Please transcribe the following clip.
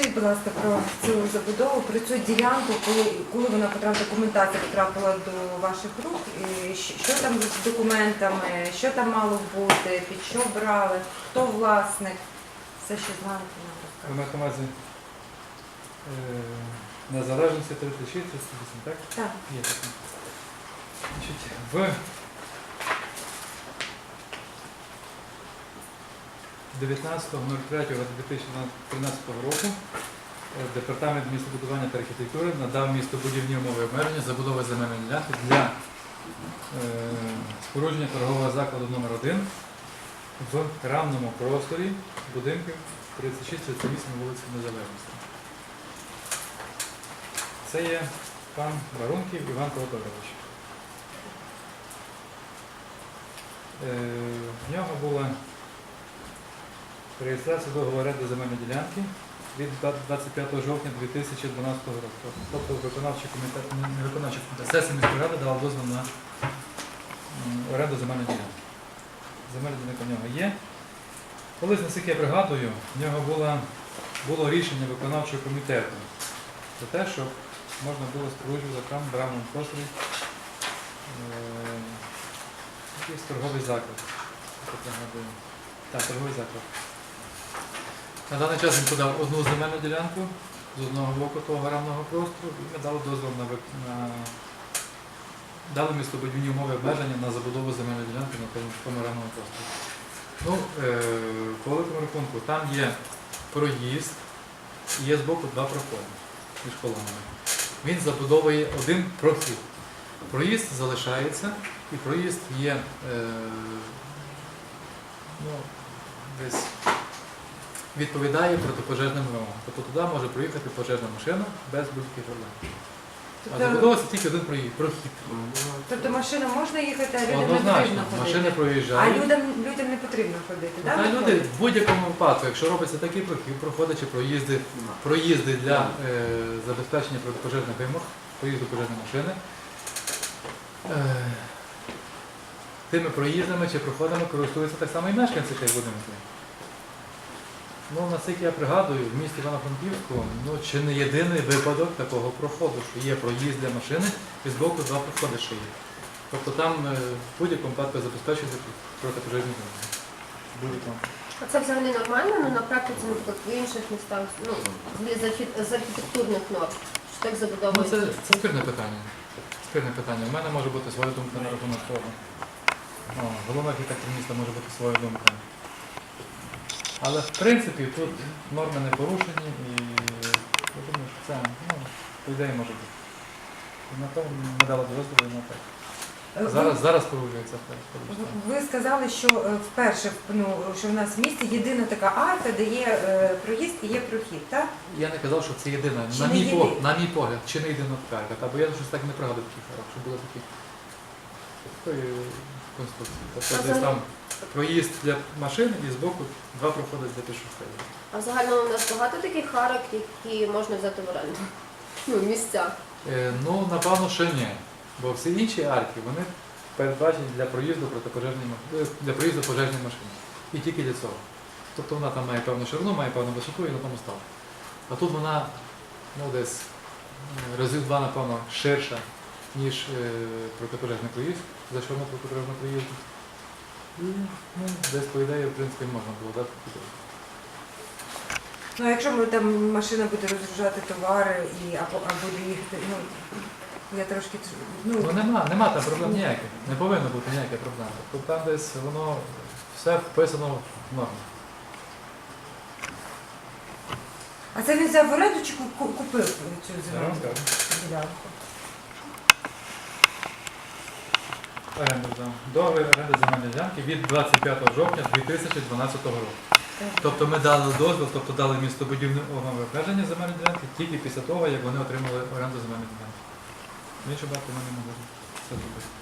Розкажіть, будь ласка, про цю забудову, про цю ділянку, коли, коли вона потрапила, документація потрапила до ваших рук, і що, там з документами, що там мало бути, під що брали, хто власник, все, що знаєте, нам розкажете. на увазі е, незалежності 36, 38, так? Так. Є таке. В 19.03.2013 року е, Департамент містобудування та архітектури надав містобудівні умови обмеження забудови земельної ділянки для е, спорудження торгового закладу номер 1 в рамному просторі будинків 36-38 вулиці Незалежності. Це є пан Барунків Іван Теодорович. Е, В нього була реєстрація договору оренди земельної ділянки від 25 жовтня 2012 року. Тобто виконавчий комітет, не виконавчий комітет, сесія міської ради дала дозвіл на оренду земельної ділянки. Земельна ділянка в нього є. Колись, наскільки я пригадую, в нього була, було рішення виконавчого комітету про те, що можна було споруджувати там в просторі е, якийсь торговий заклад. Так, торговий заклад. На даний час він подав одну земельну ділянку з одного боку того рамного простору і ми дали дозвіл на, на дали містобудівні умови обмеження на забудову земельної ділянки на тому, тому рамному просторі. Ну, е, по великому рахунку, там є проїзд, і є збоку два проходи між колонами. Він забудовує один прохід. Проїзд залишається, і проїзд є е, ну, десь відповідає протипожежним вимогам. Тобто туди може проїхати пожежна машина без будь-яких проблем. А Тобто, забудовується тільки один проїзд, прохід. тобто машина можна їхати, а людям не Однозначно, потрібно ходити. машини А проїжджають. людям, людям не потрібно ходити, так? Та люди в будь-якому випадку, якщо робиться такий прохід, проходи чи проїзди, проїзди для е, забезпечення протипожежних вимог, проїзду пожежної машини, е, тими проїздами чи проходами користуються так само і мешканці тих будинків. Ну, наскільки я пригадую, в місті Івано-Франківську ну, чи не єдиний випадок такого проходу, що є проїзд для машини і збоку два проходи ще є. Тобто там е, в будь-якому випадку забезпечується протипожежні. В будь-якому. А це взагалі нормально, ну на практиці, наприклад, в інших містах, ну, з, архі- з архітектурних норм, що так Ну, забудовується. це, це спірне питання. Спірне питання. У мене може бути своя думка на рахунок того. О, головний архітектор міста може бути своя думка. Але в принципі тут норми не порушені і я думаю, що це ну, по ідеї може бути. І на тому ми дали дозвіл і на так. Е, Зараз, зараз порушується. Ви- сказали, що е, вперше ну, що в нас в місті єдина така арка, де є е, проїзд і є прохід, так? Я не казав, що це єдина. Чи На не мій, єдина? погляд, на мій погляд, чи не єдина така арка. Та, бо я щось так не пригадую таких арок, що були такі такої конструкції. Тобто десь там проїзд для машин і збоку два проходи для пішоходів. А в загальному у нас багато таких арок, які можна взяти в оренду. Ну, місця. Е, ну, напевно, ще ні. Бо всі інші арки вони передбачені для проїзду протипожежної е, для проїзду пожежної машини. І тільки для цього. Тобто вона там має певну ширину, має певну висоту і на тому став. А тут вона ну, десь е, разів два, напевно, ширша, ніж е, протипожежний проїзд, за ширину протипожежного проїзду. І ну, десь, по ідеї, в принципі, можна було дати підтримку. Ну, а якщо ми, там машина буде розгружати товари і, або, а буде їхати, ну, я трошки, Ну ну, нема, нема там проблем ніяких. Не повинно бути ніяких проблем. Тобто там десь воно все вписано в норму. а це він взяв в оренду чи ку- ку- купив цю Я вам земельну скажу. ділянку? Оренду за Договір оренди земельної ділянки від 25 жовтня 2012 року. Тобто ми дали дозвіл, тобто дали містобудівне умови обмеження земельної ділянки тільки після того, як вони отримали оренду земельної ділянки. Нічого бати ми не могли це зробити.